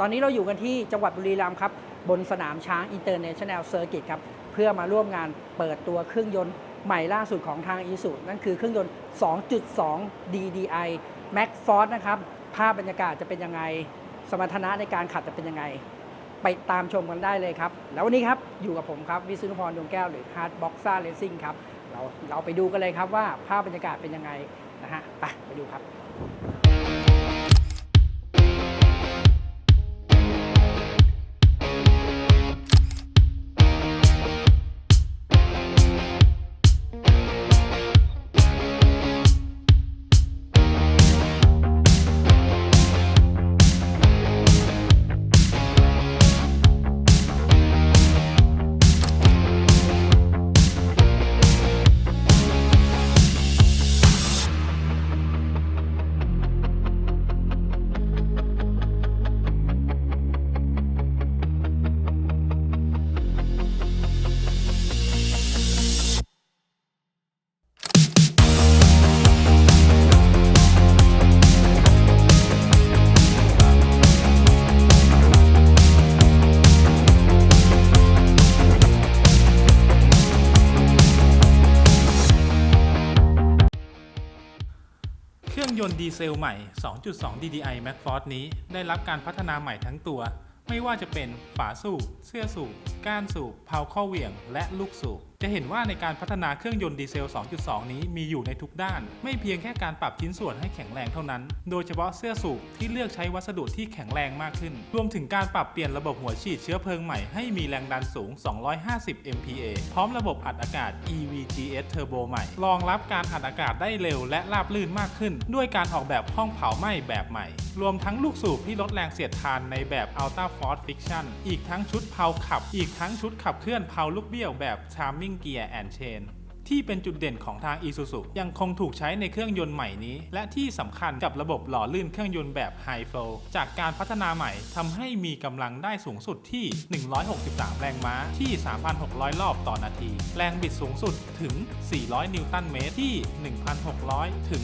ตอนนี้เราอยู่กันที่จังหวัดบุรีรัมย์ครับ บนสนามช้าง International Circuit ครับ เพื่อมาร่วมงานเปิดตัวเครื่องยนต์ใหม่ล่าสุดของทาง i s u นั่นคือเครื่องยนต์ 2.2 DDI Max Force นะครับ ภาพบรรยากาศจะเป็นยังไง สมรรถนะในการขับจะเป็นยังไง ไปตามชมกันได้เลยครับ แล้ววันนี้ครับ อยู่กับผมครับ วิศนุพรดวงแก้วหรือ Hard Boxer Racing ครับ เราเราไปดูกันเลยครับว่าภาพบรรยากาศเป็นยังไงนะฮะ ไปไปดูครับ ดีเซลใหม่ 2.2 DDI m a c Force นี้ได้รับการพัฒนาใหม่ทั้งตัว ไม่ว่าจะเป็นฝาสูบ เสื้อสูบ ก้านสูบเพาข้อเหวี่ยง และลูกสูบ จะเห็นว่าในการพัฒนาเครื่องยนต์ดีเซล 2.2 นี้มีอยู่ในทุกด้าน ไม่เพียงแค่การปรับชิ้นส่วนให้แข็งแรงเท่านั้น โดยเฉพาะเสื้อสูบที่เลือกใช้วัสดุที่แข็งแรงมากขึ้น รวมถึงการปรับเปลี่ยนระบบหัวฉีดเชื้อเพลิงใหม่ให้มีแรงดันสูง 250 MPa พร้อมระบบอัดอากาศ EVGS Turbo ใหม่ รองรับการอัดอากาศได้เร็วและราบรื่นมากขึ้น ด้วยการออกแบบห้องเผาไหม้แบบใหม่ รวมทั้งลูกสูบที่ลดแรงเสียดทานในแบบ Ultra Force fiction อีกทั้งชุดเพาขับ อีกทั้งชุดขับเคลื่อนเพาลูกเบี้ยวแบบ Charming Gear and Chain ที่เป็นจุดเด่นของทาง Isuzu ยังคงถูกใช้ในเครื่องยนต์ใหม่นี้ และที่สำคัญกับระบบหล่อลื่นเครื่องยนต์แบบ High Flow จากการพัฒนาใหม่ทำให้มีกำลังได้สูงสุดที่ 163 แรงม้าที่ 3,600 รอบต่อนาที แรงบิดสูงสุดถึง 400 นิวตันเมตรที่ 1,600 ถึง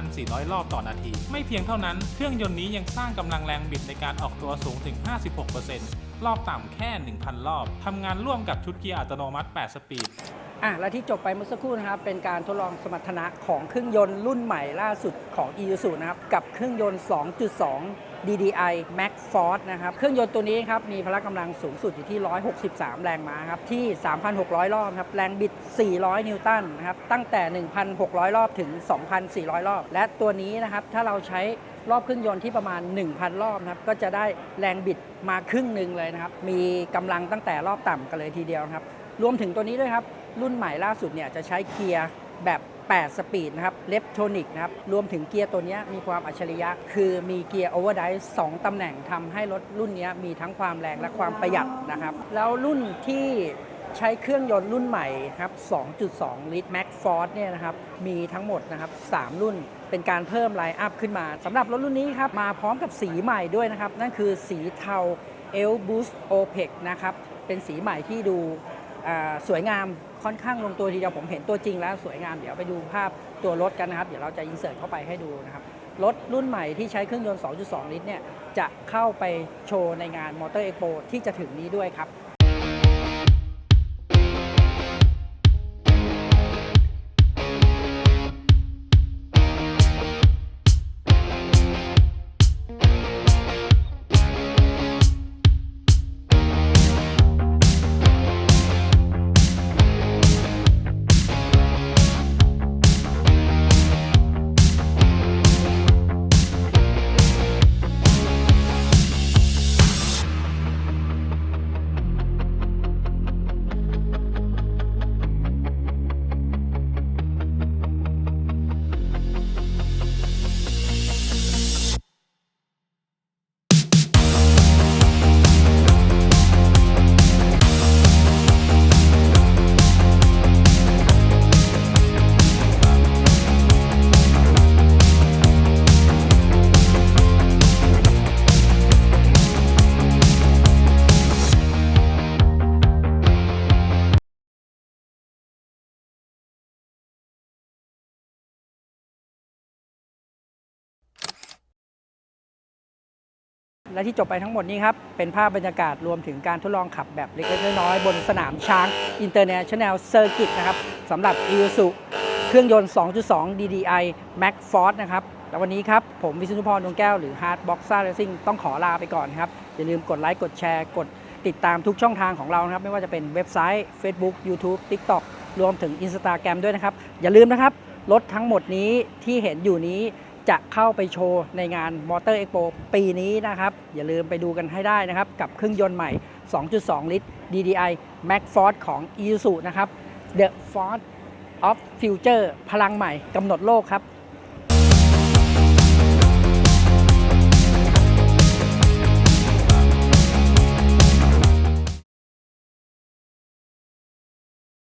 2,400 รอบต่อนาที ไม่เพียงเท่านั้น เครื่องยนต์นี้ยังสร้างกำลังแรงบิดในการออกตัวสูงถึง 56% รอบต่ำแค่ 1,000 รอบ ทำงานร่วมกับชุดเกียร์อัตโนมัติ 8 สปีด อะและที่จบไปเมื่อสักครู่นะครับ เป็นการทดลองสมรรถนะของเครื่องยนต์รุ่นใหม่ล่าสุดของ i s u นะครับ กับเครื่องยนต์ 2.2 DDI Max Force นะครับ เครื่องยนต์ตัวนี้ครับ มีพละกำลังสูงสุดอยู่ที่ 163 แรงม้าครับ ที่ 3,600 รอบครับ แรงบิด 400 นิวตันนะครับ ตั้งแต่ 1,600 รอบถึง 2,400 รอบ และตัวนี้นะครับ ถ้าเราใช้รอบเครื่องยนต์ที่ประมาณ 1,000 รอบนะครับ ก็จะได้แรงบิดมาครึ่งหนึ่งเลยนะครับ มีกำลังตั้งแต่รอบต่ำกันเลยทีเดียวครับ รวมถึงตัวนี้ด้วยครับ รุ่นใหม่ล่าสุดเนี่ยจะใช้เกียร์แบบ 8 สปีดนะครับเลฟโทนิกนะครับ รวมถึงเกียร์ตัวนี้มีความอัจฉริยะ คือมีเกียร์โอเวอร์ไดส์2ตำแหน่งทำให้รถรุ่นนี้มีทั้งความแรงและความประหยัดนะครับ แล้วรุ่นที่ใช้เครื่องยนต์รุ่นใหม่ครับ 2.2 ลิตร Max Force เนี่ยนะครับ มีทั้งหมดนะครับ 3 รุ่น เป็นการเพิ่มไลน์อัพขึ้นมา สำหรับรถรุ่นนี้ครับ มาพร้อมกับสีใหม่ด้วยนะครับ นั่นคือสีเทา El Boost OPEC นะครับ เป็นสีใหม่ที่ดู สวยงามค่อนข้างลงตัวทีเดียวผมเห็นตัวจริงแล้วสวยงามเดี๋ยวไปดูภาพตัวรถกันนะครับ เดี๋ยวเราจะอินเสิร์ตเข้าไปให้ดูนะครับรถรุ่นใหม่ที่ใช้เครื่องยนต์ 2.2 ลิตรเนี่ยจะเข้าไปโชว์ในงานมอเตอร์เอ็กโปที่จะถึงนี้ด้วยครับ และที่จบไปทั้งหมดนี้ครับ เป็นภาพบรรยากาศรวมถึงการทดลองขับแบบเล็กๆน้อยๆบนสนามช้าง International Circuit นะครับสำหรับ i s u เครื่องยนต์ 2.2 DDI Max Force นะครับ แล้ววันนี้ครับ ผมวิศนุพรดวงแก้วหรือ Hard Boxer Racing ต้องขอลาไปก่อนครับ อย่าลืมกดไลค์ กดแชร์ กดติดตามทุกช่องทางของเรานะครับ ไม่ว่าจะเป็นเว็บไซต์ Facebook YouTube TikTok รวมถึง Instagram ด้วยนะครับ อย่าลืมนะครับ รถทั้งหมดนี้ที่เห็นอยู่นี้ จะเข้าไปโชว์ในงาน Motor Expo ปีนี้นะครับ อย่าลืมไปดูกันให้ได้นะครับ กับเครื่องยนต์ใหม่ 2.2 ลิตร DDI Max Ford ของ Isuzu นะครับ The Ford of Future พลังใหม่กำหนดโลกครับ